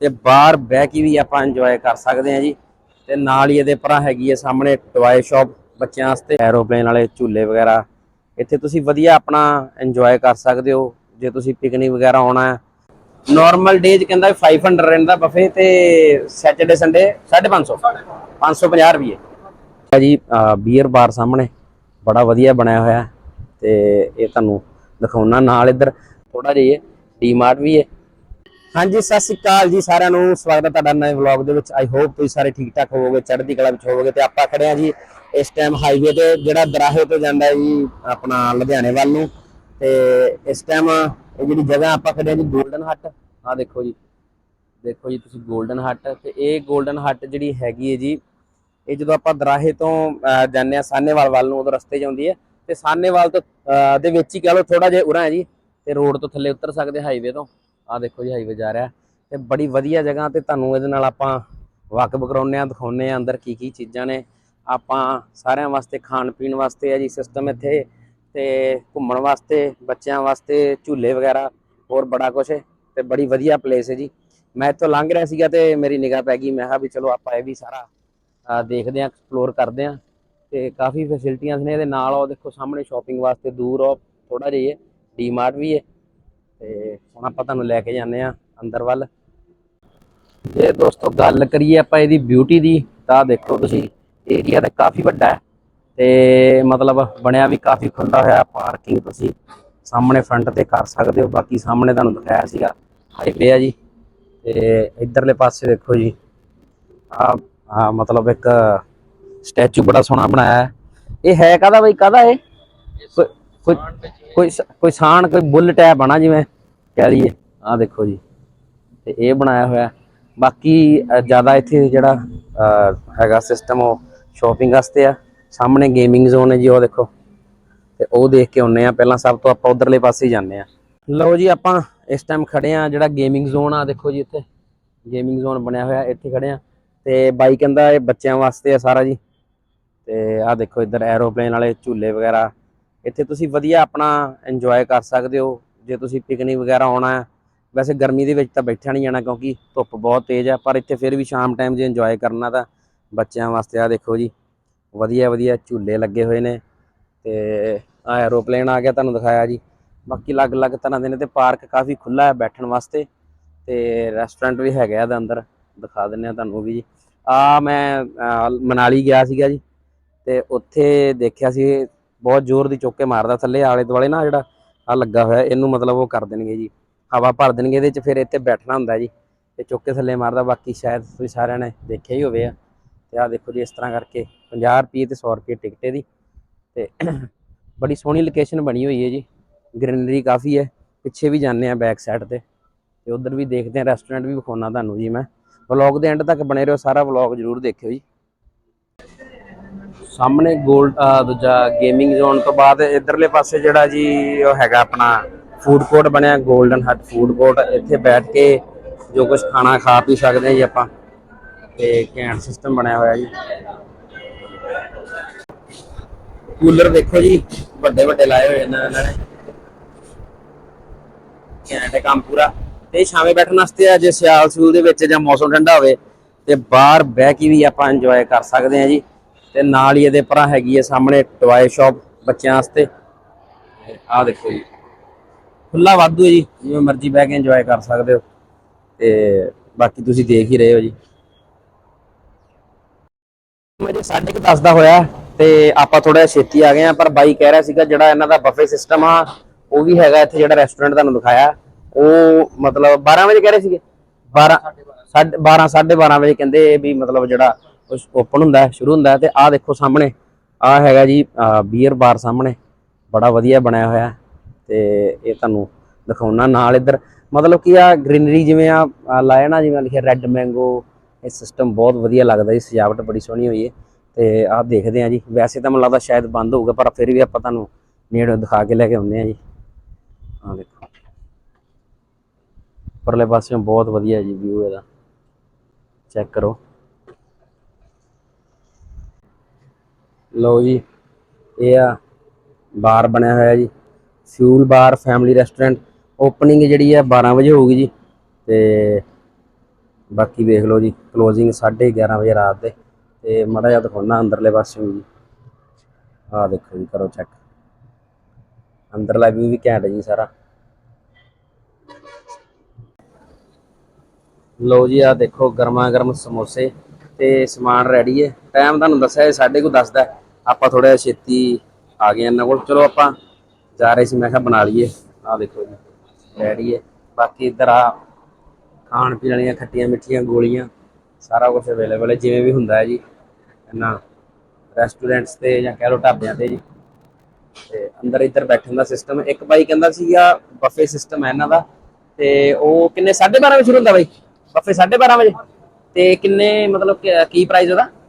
ਤੇ ਬਾਹਰ ਬਹਿ ਕੇ ਵੀ ਆਪਾਂ ਇੰਜੋਏ ਕਰ ਸਕਦੇ ਹਾਂ ਜੀ। ਤੇ ਨਾਲ ਹੀ ਇਹਦੇ ਪਰਾਂ ਹੈਗੀ ਹੈ ਸਾਹਮਣੇ ਟੋਏ ਸ਼ਾਪ ਬੱਚਿਆਂ ਵਾਸਤੇ। ਐਰੋਪਲੇਨ ਵਾਲੇ ਝੂਲੇ ਵਗੈਰਾ। ਇੱਥੇ ਤੁਸੀਂ ਵਧੀਆ ਆਪਣਾ ਇੰਜੋਏ ਕਰ ਸਕਦੇ ਹੋ। ਜੇ ਤੁਸੀਂ ਪਿਕਨਿਕ ਵਗੈਰਾ ਆਉਣਾ ਹੈ। ਨਾਰਮਲ ਡੇਜ ਕਹਿੰਦਾ 500 ਰਹਿੰਦਾ ਬਫੇ ਤੇ ਸੈਟਰਡੇ ਸੰਡੇ 550 550 ਰੁਪਏ ਜੀ ਬੀਅਰ ਬਾਰ ਸਾਹਮਣੇ। ਬੜਾ ਵਧੀਆ ਬਣਿਆ ਹੋਇਆ ਤੇ ਇਹ ਤੁਹਾਨੂੰ ਦਿਖਾਉਣਾ ਨਾਲ ਇੱਧਰ। ਥੋੜਾ ਜਿਹਾ ਡੀਮਾਰਟ ਵੀ ਹੈ। ਹਾਂਜੀ, ਸਤਿ ਸ੍ਰੀ ਅਕਾਲ ਜੀ ਸਾਰਿਆਂ ਨੂੰ। ਸਵਾਗਤ ਹੈ ਤੁਹਾਡਾ ਨਵੇਂ ਵਲੌਗ ਦੇ ਵਿੱਚ। ਆਈ ਹੋਪ ਤੁਸੀਂ ਸਾਰੇ ਠੀਕ ਠਾਕ ਹੋਵੋਗੇ, ਚੜ੍ਹਦੀ ਕਲਾ ਵਿੱਚ ਹੋਵੋਗੇ ਤੇ ਆਪਾਂ ਖੜੇ ਆ ਜੀ ਇਸ ਟਾਈਮ ਹਾਈਵੇ ਤੇ, ਜਿਹੜਾ ਦਰਾਹੇ ਤੋਂ ਜਾਂਦਾ ਜੀ, ਆਪਣਾ ਲੁਧਿਆਣੇ ਵੱਲ ਨੂੰ। ਤੇ ਇਸ ਟਾਈਮ ਇਹ ਜਿਹੜੀ ਜਗ੍ਹਾ ਆਪਾਂ ਖੜੇ ਆ ਜੀ ਗੋਲਡਨ ਹੱਟ ਆ ਦੇਖੋ ਜੀ। ਦੇਖੋ ਜੀ, ਤੁਸੀਂ ਗੋਲਡਨ ਹੱਟ ਤੇ ਇਹ ਗੋਲਡਨ ਹੱਟ ਜਿਹੜੀ ਹੈਗੀ ਹੈ ਜੀ, ਇਹ ਜਦੋਂ ਆਪਾਂ ਦਰਾਹੇ ਤੋਂ ਜਾਂਦੇ ਆ ਸਾਨੇਵਾਲ ਵੱਲ ਨੂੰ, ਉਦੋਂ ਰਸਤੇ ਜਾਂਦੀ ਹੈ। ਤੇ ਸਾਨੇਵਾਲ ਤੋਂ ਦੇ ਵਿੱਚ ਹੀ ਕਹ ਲਓ ਥੋੜਾ ਜਿਹਾ ਉਰਾਂ ਹੈ ਜੀ, ਤੇ ਰੋਡ ਤੋਂ ਥੱਲੇ ਉਤਰ ਸਕਦੇ ਹਾਈਵੇ ਤੋਂ। ਆਹ ਦੇਖੋ ਜੀ ਹਾਈਵੇ ਜਾ ਰਿਹਾ ਤੇ ਬੜੀ ਵਧੀਆ ਜਗ੍ਹਾ ਤੇ ਤੁਹਾਨੂੰ ਇਹਦੇ ਨਾਲ ਆਪਾਂ ਵਾਕਬ ਕਰਾਉਂਦੇ ਆ ਦਿਖਾਉਂਦੇ ਆ ਅੰਦਰ ਕੀ ਕੀ ਚੀਜ਼ਾਂ ਨੇ। ਆਪਾਂ ਸਾਰਿਆਂ ਵਾਸਤੇ ਖਾਣ ਪੀਣ ਵਾਸਤੇ ਹੈ ਜੀ ਸਿਸਟਮ ਇੱਥੇ ਤੇ ਘੁੰਮਣ ਵਾਸਤੇ, ਬੱਚਿਆਂ ਵਾਸਤੇ, ਝੂਲੇ ਵਗੈਰਾ, ਹੋਰ ਬੜਾ ਕੁਝ ਹੈ ਤੇ ਬੜੀ ਵਧੀਆ ਪਲੇਸ ਹੈ ਜੀ। ਮੈਂ ਇੱਥੋਂ ਲੰਘ ਰਿਹਾ ਸੀਗਾ ਤੇ ਮੇਰੀ ਨਿਗਾਹ ਪੈ ਗਈ, ਮੈਂ ਕਿਹਾ ਵੀ ਚਲੋ ਆਪਾਂ ਇਹ ਵੀ ਸਾਰਾ ਦੇਖਦੇ ਆ ਐਕਸਪਲੋਰ ਕਰਦੇ ਆ ਤੇ ਕਾਫੀ ਫੈਸਿਲਿਟੀਆਂ ਨੇ ਇਹਦੇ ਨਾਲ। ਉਹ ਦੇਖੋ ਸਾਹਮਣੇ ਸ਼ਾਪਿੰਗ ਵਾਸਤੇ ਦੂਰ ਉਹ ਥੋੜਾ ਜਿਹਾ ਡੀਮਾਰਟ ਵੀ ਹੈ। ਤੇ ਹੁਣ ਆਪਾਂ ਤੁਹਾਨੂੰ ਲੈ ਕੇ ਜਾਂਦੇ ਆ ਅੰਦਰ ਵੱਲ। ਜੇ ਦੋਸਤੋ ਗੱਲ ਕਰੀਏ ਆਪਾਂ ਇਹਦੀ ਬਿਊਟੀ ਦੀ, ਤਾਂ ਦੇਖੋ ਤੁਸੀਂ ਏਰੀਆ ਤਾਂ ਕਾਫੀ ਵੱਡਾ ਹੈ। ਤੇ ਮਤਲਬ ਬਣਿਆ ਵੀ ਕਾਫੀ ਖੁੱਲਾ ਹੋਇਆ ਪਾਰਕਿੰਗ ਤੁਸੀਂ ਸਾਹਮਣੇ ਫਰੰਟ ਤੇ ਕਰ ਸਕਦੇ ਹੋ। ਬਾਕੀ ਸਾਹਮਣੇ ਤੁਹਾਨੂੰ ਦਿਖਾਇਆ ਸੀਗਾ, ਹਾਈਵੇ ਆ ਜੀ। ਤੇ ਇਧਰਲੇ ਪਾਸੇ ਦੇਖੋ ਜੀ ਆ ਮਤਲਬ ਇੱਕ ਸਟੈਚੂ ਬੜਾ ਸੋਹਣਾ ਬਣਾਇਆ ਹੈ। ਇਹ ਹੈ ਕਾਦਾ ਬਈ ਕਾਦਾ ਇਹ? ਕੋਈ ਕੋਈ ਕੋਈ ਸ- ਕੋਈ ਬੁੱਲ ਟੈਪ ਬਣਾ ਜਿਵੇਂ ਕਹਿ ਲਈਏ। ਆ ਦੇਖੋ ਜੀ। ਤੇ ਇਹ ਬਣਾਇਆ ਹੋਇਆ। ਬਾਕੀ ਜ਼ਿਆਦਾ ਇੱਥੇ ਜਿਹੜਾ ਹੈਗਾ ਸਿਸਟਮ ਉਹ ਸ਼ਾਪਿੰਗ ਵਾਸਤੇ ਆ। ਸਾਹਮਣੇ ਗੇਮਿੰਗ ਜ਼ੋਨ ਹੈ ਜੀ ਉਹ ਦੇਖੋ। ਤੇ ਉਹ ਦੇਖ ਕੇ ਆਉਨੇ ਆ। ਪਹਿਲਾਂ ਸਭ ਤੋਂ ਆਪਾਂ ਉਧਰਲੇ ਪਾਸੇ ਹੀ ਜਾਂਦੇ ਆ। ਲਓ ਜੀ ਆਪਾਂ ਇਸ ਟਾਈਮ ਖੜੇ ਆ ਜਿਹੜਾ ਗੇਮਿੰਗ ਜ਼ੋਨ ਆ। ਦੇਖੋ ਜੀ ਇੱਥੇ। ਗੇਮਿੰਗ ਜ਼ੋਨ ਬਣਿਆ ਹੋਇਆ ਇੱਥੇ ਖੜੇ ਆ। ਤੇ ਬਾਈ ਕਹਿੰਦਾ ਇਹ ਬੱਚਿਆਂ ਵਾਸਤੇ ਆ ਸਾਰਾ ਜੀ। ਤੇ ਆਹ ਦੇਖੋ ਇੱਧਰ ਐਰੋਪਲੇਨ ਵਾਲੇ ਝੂਲੇ ਵਗੈਰਾ। ਇੱਥੇ ਤੁਸੀਂ ਵਧੀਆ ਆਪਣਾ ਇੰਜੋਏ ਕਰ ਸਕਦੇ ਹੋ। ਜੇ ਤੁਸੀਂ ਪਿਕਨਿਕ ਵਗੈਰਾ ਆਉਣਾ ਹੈ, ਵੈਸੇ ਗਰਮੀ ਦੇ ਵਿੱਚ ਤਾਂ ਬੈਠਿਆ ਨਹੀਂ ਜਾਣਾ ਕਿਉਂਕਿ ਧੁੱਪ ਬਹੁਤ ਤੇਜ਼ ਹੈ, ਪਰ ਇੱਥੇ ਫਿਰ ਵੀ ਸ਼ਾਮ ਟਾਈਮ ਜੇ ਇੰਜੋਏ ਕਰਨਾ ਤਾਂ ਬੱਚਿਆਂ ਵਾਸਤੇ ਆ ਦੇਖੋ ਜੀ, ਵਧੀਆ ਵਧੀਆ ਝੂਲੇ ਲੱਗੇ ਹੋਏ ਨੇ ਤੇ ਆ ਐਰੋਪਲੇਨ ਆ ਗਿਆ ਤੁਹਾਨੂੰ ਦਿਖਾਇਆ ਜੀ। ਬਾਕੀ ਅਲੱਗ-ਅਲੱਗ ਤਰ੍ਹਾਂ ਦੇ ਨੇ ਤੇ ਪਾਰਕ ਕਾਫੀ ਖੁੱਲਾ ਹੈ ਬੈਠਣ ਵਾਸਤੇ ਤੇ ਰੈਸਟੋਰੈਂਟ ਵੀ ਹੈਗਾ ਇਹਦੇ ਅੰਦਰ, ਦਿਖਾ ਦਿੰਨੇ ਆ ਤੁਹਾਨੂੰ ਵੀ ਜੀ। ਆ ਮੈਂ ਮਨਾਲੀ ਗਿਆ ਸੀਗਾ ਜੀ ਤੇ ਉੱਥੇ ਦੇਖਿਆ ਸੀ ਬਹੁਤ ਜ਼ੋਰ ਦੀ ਚੁੱਕ ਕੇ ਮਾਰਦਾ ਥੱਲੇ, ਆਲੇ ਦੁਆਲੇ ਨਾ ਜਿਹੜਾ ਆ ਲੱਗਾ ਹੋਇਆ, ਇਹਨੂੰ ਮਤਲਬ ਉਹ ਕਰ ਦੇਣਗੇ ਜੀ। ਹਵਾ ਭਰ ਦੇਣਗੇ, ਇਹਦੇ ਚ ਫਿਰ ਇੱਥੇ ਬੈਠਣਾ ਹੁੰਦਾ ਜੀ। ਤੇ ਚੁੱਕ ਕੇ ਥੱਲੇ ਮਾਰਦਾ, ਬਾਕੀ ਸ਼ਾਇਦ ਤੁਸੀਂ ਸਾਰਿਆਂ ਨੇ ਦੇਖਿਆ ਹੀ ਹੋਵੇ ਆ। ਤੇ ਆ ਦੇਖੋ ਜੀ, ਇਸ ਤਰ੍ਹਾਂ ਕਰਕੇ 50 ਰੁਪਏ ਤੇ 100 ਰੁਪਏ ਟਿਕਟ ਇਹਦੀ। ਤੇ ਬੜੀ ਸੋਹਣੀ ਲੋਕੇਸ਼ਨ ਬਣੀ ਹੋਈ ਹੈ ਜੀ। ਗ੍ਰੀਨਰੀ ਕਾਫੀ ਹੈ। ਪਿੱਛੇ ਵੀ ਜਾਂਦੇ ਆ ਬੈਕ ਸਾਈਡ ਤੇ। ਤੇ ਉਧਰ ਵੀ ਦੇਖਦੇ ਆ ਰੈਸਟੋਰੈਂਟ ਵੀ ਵਿਖਾਉਣਾ ਤੁਹਾਨੂੰ ਜੀ ਮੈਂ। ਵਲੌਗ ਦੇ ਐਂਡ ਤੱਕ ਬਣੇ ਰਹੋ, ਸਾਰਾ ਵਲੌਗ ਜਰੂਰ ਦੇਖਿਓ ਜੀ। ਸਾਹਮਣੇ 골ਡ ਦੂਜਾ ਗੇਮਿੰਗ ਜ਼ੋਨ ਤੋਂ ਬਾਅਦ ਇਧਰਲੇ ਪਾਸੇ ਜਿਹੜਾ ਜੀ, ਉਹ ਹੈਗਾ ਆਪਣਾ ਫੂਡ ਕੋਰਟ ਬਣਿਆ 골ਡਨ ਹੱਟ ਫੂਡ ਕੋਰਟ ਇੱਥੇ ਬੈਠ ਕੇ ਜੋ ਕੁਝ ਖਾਣਾ ਖਾ ਪੀ ਸਕਦੇ ਜੀ ਆਪਾਂ। ਤੇ ਘੈਂਟ ਸਿਸਟਮ ਬਣਿਆ ਹੋਇਆ ਜੀ। ਕੂਲਰ ਦੇਖੋ ਜੀ, ਵੱਡੇ ਵੱਡੇ ਲਾਏ ਹੋਏ ਨੇ ਇਹਨਾਂ ਨੇ। ਘੈਂਟ ਕੰਮ ਪੂਰਾ। ਤੇ ਸ਼ਾਮੇ ਬੈਠਣ ਵਾਸਤੇ ਆ, ਜੇ ਸਿਆਲ ਸੂਲ ਦੇ ਵਿੱਚ ਜਾਂ ਮੌਸਮ ਠੰਡਾ ਹੋਵੇ, ਤੇ ਬਾਹਰ ਬਹਿ ਕੇ ਵੀ ਆਪਾਂ ਇੰਜੋਏ ਕਰ ਸਕਦੇ ਹਾਂ ਜੀ। ਤੇ ਨਾਲ ਹੀ ਇਹਦੇ ਪਰਾਂ ਹੈਗੀ ਹੈ ਸਾਹਮਣੇ ਟੋਏ ਸ਼ਾਪ ਬੱਚਿਆਂ ਵਾਸਤੇ। ਆਹ ਦੇਖੋ ਜੀ। ਖੁੱਲਾ ਵਾਧੂ ਹੈ ਜੀ ਜਿਵੇਂ ਮਰਜ਼ੀ ਬਹਿ ਕੇ ਇੰਜੋਏ ਕਰ ਸਕਦੇ ਹੋ। ਤੇ ਬਾਕੀ ਤੁਸੀਂ ਦੇਖ ਹੀ ਰਹੇ ਹੋ ਜੀ। ਮੇਰੇ 10:30 ਦਾ ਹੋਇਆ ਤੇ ਆਪਾਂ ਥੋੜਾ ਛੇਤੀ ਆ ਗਏ ਆ ਪਰ ਬਾਈ ਕਹਿ ਰਿਹਾ ਸੀਗਾ ਜਿਹੜਾ ਇਹਨਾਂ ਦਾ ਬਫੇ ਸਿਸਟਮ ਆ ਉਹ ਵੀ ਹੈਗਾ ਇੱਥੇ ਜਿਹੜਾ ਰੈਸਟੋਰੈਂਟ ਤੁਹਾਨੂੰ ਦਿਖਾਇਆ। ਉਹ ਮਤਲਬ 12 ਵਜੇ ਕਹਿ ਰਹੇ ਸੀਗੇ? 12 12 12:30 ਵਜੇ ਕਹਿੰਦੇ ਵੀ ਮਤਲਬ ਜਿਹੜਾ ਓਪਨ ਹੁੰਦਾ ਹੈ, ਸ਼ੁਰੂ ਹੁੰਦਾ ਹੈ ਤੇ ਆਹ ਦੇਖੋ ਸਾਹਮਣੇ, ਆਹ ਹੈਗਾ ਜੀ ਬੀਅਰ ਬਾਰ ਸਾਹਮਣੇ, ਬੜਾ ਵਧੀਆ ਬਣਿਆ ਹੋਇਆ ਹੈ ਤੇ ਇਹ ਤੁਹਾਨੂੰ ਦਿਖਾਉਣਾ ਨਾਲ ਇੱਧਰ, ਮਤਲਬ ਕਿ ਆ ਗ੍ਰੀਨਰੀ ਜਿਵੇਂ ਆ ਲਾਇਆ ਨਾ, ਜਿਵੇਂ ਲਿਖਿਆ ਰੈੱਡ ਮੈਂਗੋ ਇਹ ਸਿਸਟਮ ਬਹੁਤ ਵਧੀਆ ਲੱਗਦਾ ਜੀ, ਸਜਾਵਟ ਬੜੀ ਸੋਹਣੀ ਹੋਈ ਹੈ ਤੇ ਆਹ ਦੇਖਦੇ ਆ ਜੀ, ਵੈਸੇ ਤਾਂ ਮੈਨੂੰ ਲੱਗਦਾ ਸ਼ਾਇਦ ਬੰਦ ਹੋਊਗਾ, ਪਰ ਫਿਰ ਵੀ ਆਪਾਂ ਤੁਹਾਨੂੰ ਨੇੜੇ ਦਿਖਾ ਕੇ ਲੈ ਕੇ ਆਉਂਦੇ ਆ ਜੀ। ਆਹ ਦੇਖੋ। ਪਰਲੇ ਪਾਸਿਓਂ ਬਹੁਤ ਵਧੀਆ ਜੀ ਵਿਊ ਇਹਦਾ। ਚੈੱਕ ਕਰੋ। ਲਓ ਜੀ, ਇਹ ਆ ਬਾਰ ਬਣਿਆ ਹੋਇਆ ਜੀ fuel bar family restaurant opening ਜਿਹੜੀ ਆ 12 ਵਜੇ ਹੋਊਗੀ ਜੀ, ਤੇ ਬਾਕੀ ਵੇਖ ਲਓ ਜੀ ਕਲੋਜ਼ਿੰਗ 11:30 ਵਜੇ ਰਾਤ ਦੇ, ਤੇ ਮੜਾ ਜਿਹਾ ਦਿਖਾਉਣਾ ਅੰਦਰਲੇ ਪਾਸੇ ਵੀ ਆਹ ਦੇਖੋ ਜੀ, ਕਰੋ ਚੈੱਕ ਅੰਦਰਲਾ ਵੀ ਵੀ ਘੈਂਟ ਜੀ ਸਾਰਾ। ਲਓ ਜੀ ਆ ਦੇਖੋ ਗਰਮਾ ਗਰਮ ਸਮੋਸੇ ਤੇ ਸਮਾਨ ਰੈਡੀ ਹੈ। ਟਾਈਮ ਤੁਹਾਨੂੰ ਦੱਸਿਆ ਇਹ ਸਾਡੇ ਕੋਲ ਦੱਸਦਾ ਆਪਾਂ ਥੋੜਾ ਛੇਤੀ ਆ ਗਏ ਇਹਨਾਂ ਕੋਲ। ਚਲੋ ਆਪਾਂ ਜਾ ਰਹੇ ਸੀ, ਮੈਂ ਕਿਹਾ ਬਣਾ ਲਈਏ। ਆ ਦੇਖੋ ਜੀ ਰੈਡੀ ਹੈ। ਬਾਕੀ ਇੱਧਰ ਆ, ਖਾਣ ਪੀਣ ਵਾਲੀਆਂ ਖੱਟੀਆਂ ਮਿੱਠੀਆਂ ਗੋਲੀਆਂ, ਸਾਰਾ ਕੁਝ ਅਵੇਲੇਬਲ ਹੈ। ਜਿਵੇਂ ਵੀ ਹੁੰਦਾ ਹੈ ਜੀ, ਇਹਨਾਂ ਰੈਸਟੋਰੈਂਟਸ ਤੇ ਜਾਂ ਕਹਿ ਲਓ ਢਾਬਿਆਂ ਤੇ ਜੀ। ਤੇ ਅੰਦਰ ਇੱਧਰ ਬੈਠਣ ਦਾ ਸਿਸਟਮ ਇੱਕ ਬਾਈ ਕਹਿੰਦਾ ਸੀਗਾ ਬਫੇ ਸਿਸਟਮ ਹੈ ਇਹਨਾਂ ਦਾ। ਤੇ ਉਹ ਕਿੰਨੇ 12:30 ਵਜੇ ਸ਼ੁਰੂ ਹੁੰਦਾ ਬਾਈ? ਬਫੇ 12:30 ਵਜੇ। ਤੇ ਕਿੰਨੇ, ਮਤਲਬ ਕੀ ਪ੍ਰਾਈਸ ਉਹਦਾ?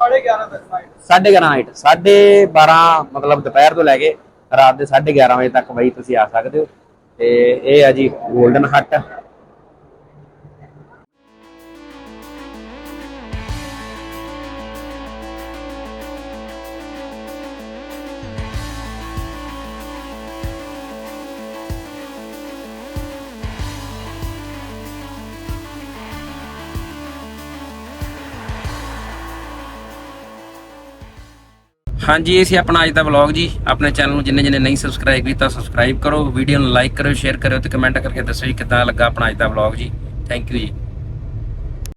11:30 ਤੱਕ ਹਾਈਟ 11:30 ਹਾਈਟ 12:30 ਮਤਲਬ ਦੁਪਹਿਰ ਤੋਂ ਲੈ ਕੇ ਰਾਤ ਦੇ 11:30 ਵਜੇ ਤੱਕ ਬਈ ਤੁਸੀਂ ਆ ਸਕਦੇ ਹੋ। ਤੇ ਇਹ ਆ ਜੀ 골ਡਨ ਹੱਟ ਹਾਂਜੀ, ਇਹ ਸੀ ਆਪਣਾ ਅੱਜ ਦਾ ਵਲੌਗ ਜੀ। ਆਪਣੇ ਚੈਨਲ ਨੂੰ ਜਿੰਨੇ ਜਿੰਨੇ ਨਹੀਂ ਸਬਸਕ੍ਰਾਈਬ ਕੀਤਾ ਸਬਸਕ੍ਰਾਈਬ ਕਰੋ। ਵੀਡੀਓ ਨੂੰ ਲਾਈਕ ਕਰੋ ਸ਼ੇਅਰ ਕਰੋ ਤੇ ਕਮੈਂਟ ਕਰਕੇ ਦੱਸੋ ਜੀ ਕਿੱਦਾਂ ਲੱਗਾ ਆਪਣਾ ਅੱਜ ਦਾ ਵਲੌਗ ਜੀ। ਥੈਂਕ ਯੂ ਜੀ।